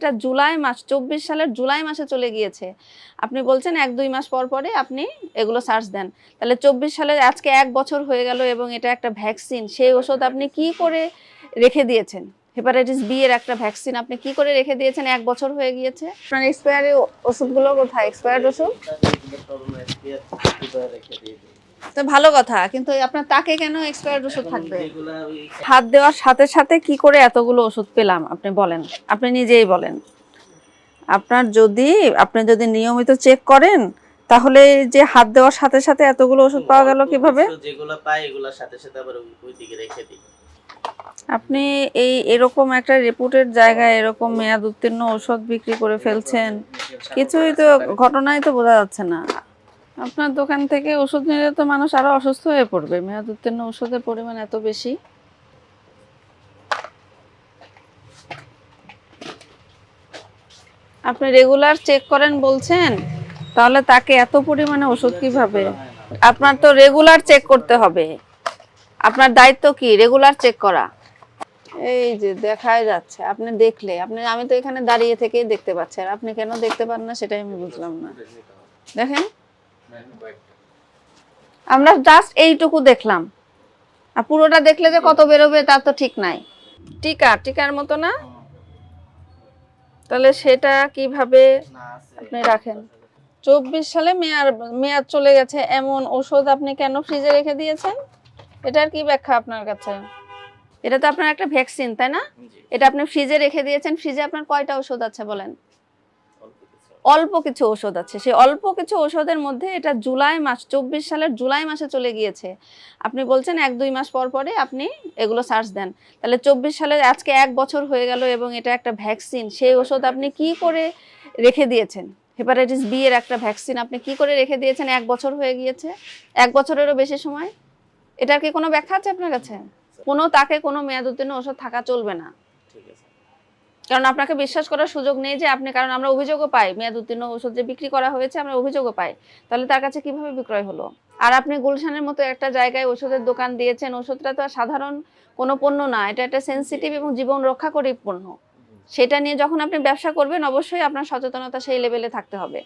এটা জুলাই মাস, চব্বিশ সালের জুলাই মাসে চলে গিয়েছে। আপনি বলছেন এক, দুই মাস পর পরে আপনি এগুলো সার্চ দেন। তাহলে চব্বিশ সালের আজকে এক বছর হয়ে গেল এবং এটা একটা ভ্যাকসিন। সেই ওষুধ আপনি কি করে রেখে দিয়েছেন? হেপাটাইটিস বি এর একটা ভ্যাকসিন আপনি কি করে রেখে দিয়েছেন? এক বছর হয়ে গিয়েছে। আপনার এক্সপায়ারি ওষুধগুলো কোথায়? এক্সপায়ার্ড ওষুধ? তো ভালো কথা কিন্তু আপনার তাকে কেন এক্সপায়ার্ড ওষুধ থাকবে? হাত দেওয়ার সাথে সাথে কি করে এতগুলো ওষুধ পেলাম? আপনি বলেন আপনি নিজেই বলেন। আপনার যদি আপনি যদি নিয়মিত চেক করেন তাহলে যে হাত দেওয়ার সাথে সাথে এতগুলো ওষুধ পাওয়া গেল কীভাবে? যেগুলো পাই এগুলোর সাথে সাথে আবার ওই- দিকে রেখে দিই। আপনি এই এরকম একটা রেপুটেড জায়গায় এরকম মেয়াদ উত্তীর্ণ ওষুধ বিক্রি করে ফেলছেন কিছুই তো ঘটনাই তো বোঝা যাচ্ছে না। আপনার দোকান থেকে ওষুধ নিলে তো মানুষ আরও অসুস্থ হয়ে পড়বে। মেয়াদ উত্তীর্ণ ওষুধের পরিমাণ এত বেশি। আপনি রেগুলার চেক করেন বলছেন, তাহলে তাকে এত পরিমাণে ওষুধ কীভাবে? আপনার তো রেগুলার চেক করতে হবে। আপনার দায়িত্ব কি? রেগুলার চেক করা। এই যে দেখাই যাচ্ছে, আপনি দেখলে, আপনি, আমি তো এখানে দাঁড়িয়ে থেকেই দেখতে পাচ্ছি, আর আপনি কেন দেখতে পান না সেটাই আমি বুঝলাম না। দেখেন আমরা জাস্ট এইটুকু দেখলাম। আর পুরোটা দেখলে যে কত বেরোবে তার তো ঠিক নাই। টিকা টিকার মতো না? তাহলে সেটা কীভাবে আপনি রাখেন? চব্বিশ সালে মেয়ার মেয়াদ চলে গেছে। এমন ওষুধ আপনি কেন ফ্রিজে রেখে দিয়েছেন? এটার কি ব্যাখ্যা আপনার কাছে? এটা তো আপনার একটা ভ্যাকসিন তাই না? এটা আপনি ফ্রিজে রেখে দিয়েছেন। ফ্রিজে আপনার কয়টা ওষুধ আছে বলেন? অল্প কিছু ওষুধ আছে। সেই অল্প কিছু ওষুধের মধ্যে এটা জুলাই মাস চব্বিশ সালের জুলাই মাসে চলে গিয়েছে। আপনি বলছেন এক দুই মাস পর পরে আপনি এগুলো সার্চ দেন। তাহলে চব্বিশ সালের আজকে এক বছর হয়ে গেল এবং এটা একটা ভ্যাকসিন। সেই ওষুধ আপনি কি করে রেখে দিয়েছেন? হেপাটাইটিস বি এর একটা ভ্যাকসিন আপনি কি করে রেখে দিয়েছেন? এক বছর হয়ে গিয়েছে। এক বছরেরও বেশি সময়? এটার কি কোনো ব্যাখ্যা আছে আপনার কাছে? কোনো তাকে কোনো মেয়াদ উত্তীর্ণ ওষুধ থাকা চলবে না। ঠিক আছে। কারণ আপনাকে বিশ্বাস করার সুযোগ নেই যে আপনি, কারণ আমরা অভিযোগও পাই, মেয়াদ উত্তীর্ণ ওষুধ যে বিক্রি করা হয়েছে আমরা অভিযোগও পাই। তাহলে তার কাছে কীভাবে বিক্রয় হলো? আর আপনি গুলশানের মতো একটা জায়গায় ওষুধের দোকান দিয়েছেন ওষুধটা তো সাধারণ কোনো পণ্য না, এটা একটা সেনসিটিভ এবং জীবন রক্ষাকারী পণ্য। সেটা নিয়ে যখন আপনি ব্যবসা করবেন, অবশ্যই আপনার সচেতনতা সেই লেভেলে থাকতে হবে।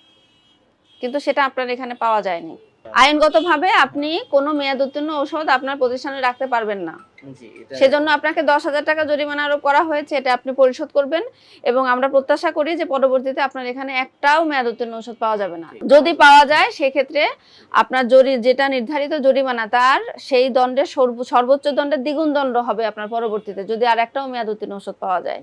কিন্তু সেটা আপনার এখানে পাওয়া যায়নি। আইনগতভাবে আপনি কোনো মেয়াদ উত্তীর্ণ ঔষধ আপনার প্রতিষ্ঠানে রাখতে পারবেন না। সেজন্য আপনাকে দশ হাজার টাকা জরিমানা আরোপ করা হয়েছে এটা আপনি পরিশোধ করবেন এবং আমরা প্রত্যাশা করি যে পরবর্তীতে আপনার এখানে একটাও মেয়াদ উত্তীর্ণ ওষুধ পাওয়া যাবে না। যদি পাওয়া যায় সেক্ষেত্রে আপনার জরি যেটা নির্ধারিত জরিমানা তার সেই দণ্ডের সর্বোচ্চ দণ্ডের দ্বিগুণ দণ্ড হবে আপনার পরবর্তীতে যদি আর একটাও মেয়াদ উত্তীর্ণ ওষুধ পাওয়া যায়।